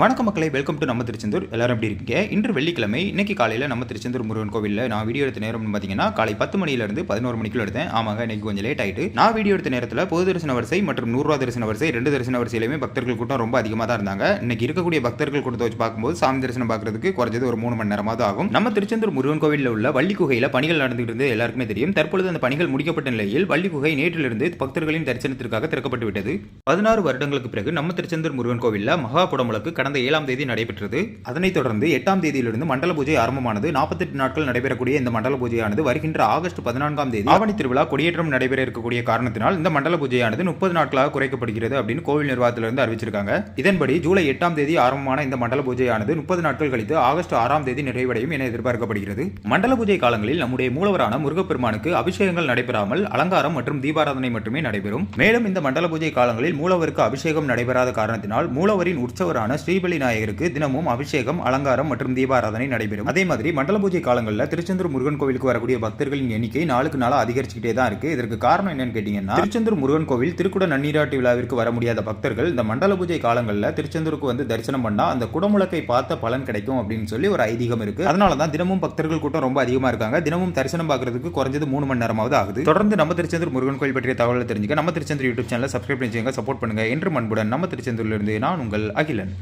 வணக்கம் மக்களை welcome to நம்ம திருச்செந்தூர். எல்லாரும் எப்படி இருக்கீங்க? இன்று வெள்ளிக்கிழமை இன்னைக்கு காலையில் நம்ம திருச்செந்தூர் முருகன் கோவிலில் நான் வீடியோ எடுத்த நேரம் பார்த்தீங்கன்னா காலை பத்து மணியிலிருந்து பதினோரு மணிக்குள்ள எடுத்தேன். ஆமாங்க இன்னைக்கு கொஞ்சம் லேட் ஆயிட்டு. நான் வீடியோ எடுத்த நேரத்தில் பொது தரிசன வரிசை மற்றும் நூறுரூவா தரிசன வரிசை ரெண்டு தரிசன வரிசையிலுமே பக்தர்கள் கூட்டம் ரொம்ப அதிகமாக தான் இருந்தாங்க. இன்னைக்கு இருக்கக்கூடிய பக்தர்கள் கூட்டத்தை வச்சு பார்க்கும்போது சாமி தரிசனம் பார்க்கறதுக்கு குறைஞ்சது ஒரு மூணு மணி நேரமாவது ஆகும். நம்ம திருச்செந்தூர் முருகன் கோவிலில் உள்ள வள்ளி குகையில் பணிகள் நடந்துகிட்டு இருந்து எல்லாருக்குமே தெரியும். தற்பொழுது அந்த பணிகள் முடிக்கப்பட்ட நிலையில் வள்ளி குகை நேற்றிலிருந்து பக்தர்களின் தரிசனத்திற்காக திறக்கப்பட்டு விட்டது. பதினாறு வருடங்களுக்கு பிறகு நம்ம திருச்செந்தூர் முருகன் கோவிலில் மகா குடமுழக்கு கடந்த ஏழாம் தேதி நடைபெற்றது. அதனைத் தொடர்ந்து எட்டாம் தேதியிலிருந்து மண்டல பூஜை ஆரம்பமானது. நாற்பத்தெட்டு நாட்கள் நடைபெறக்கூடிய இந்த மண்டல பூஜையானது வருகின்ற ஆகஸ்ட் பதினான்காம் தேதி ஆவணி திருவிழா கொடியேற்றம் நடைபெற இருக்கக்கூடிய காரணத்தினால் இந்த மண்டல பூஜையானது முப்பது நாட்களாக குறைக்கப்படுகிறது அப்படின்னு கோவில் நிர்வாகத்திலிருந்து அறிவிச்சிருக்காங்க. இதன்படி ஜூலை எட்டாம் தேதி ஆரம்பமான இந்த மண்டல பூஜையானது முப்பது நாட்கள் கழித்து ஆகஸ்ட் ஆறாம் தேதி நிறைவடையும் என எதிர்பார்க்கப்படுகிறது. மண்டல பூஜை காலங்களில் நம்முடைய மூலவரான முருகப்பெருமானுக்கு அபிஷேகங்கள் நடைபெறாமல் அலங்காரம் மற்றும் தீபாராதனை மட்டுமே நடைபெறும். மேலும் இந்த மண்டல பூஜை காலங்களில் மூலவருக்கு அபிஷேகம் நடைபெறாத காரணத்தினால் மூலவரின் உற்சவரான ஸ்ரீ ஸ்ரீபலி நாயகருக்கு தினமும் அபிஷேகம் அலங்காரம் மற்றும் தீபாராதனை நடைபெறும். அதே மாதிரி மண்டல பூஜை காலங்களில் திருச்செந்தூர் முருகன் கோவிலுக்கு வரக்கூடிய பக்தர்களின் எண்ணிக்கை நாளுக்கு நாள் அதிகரிச்சுக்கிட்டே தான் இருக்கு. இதற்கு காரணம் என்னன்னு கேட்டீங்கன்னா திருச்செந்தூர் முருகன் கோவில் திருக்குட நன்னீராட்டு விழாவிற்கு வர முடியாத பக்தர்கள் இந்த மண்டல பூஜை காலங்களில் திருச்செந்தூருக்கு வந்து தரிசனம் பண்ணா அந்த குடமுழக்கை பார்த்த பலன் கிடைக்கும் அப்படின்னு சொல்லி ஒரு ஐதீகம் இருக்கு. அதனால தான் தினமும் பக்தர்கள் கூட்டம் ரொம்ப அதிகமா இருக்காங்க. தினமும் தரிசனம் பார்க்கறதுக்கு குறைஞ்சது மூணு மணி நேரமாவது ஆகுது. தொடர்ந்து நம்ம திருச்செந்தூர் முருகன் கோயில் பற்றிய தகவலை தெரிஞ்சுக்க நம்ம திருச்செந்தூர் யூடியூப் சேனலை சப்ஸ்கிரைப் பண்ணி சப்போர்ட் பண்ணுங்க. என்று மண்புடன் நம்ம திருச்செந்தூர்லேருந்து நான் உங்கள் அகிலன்.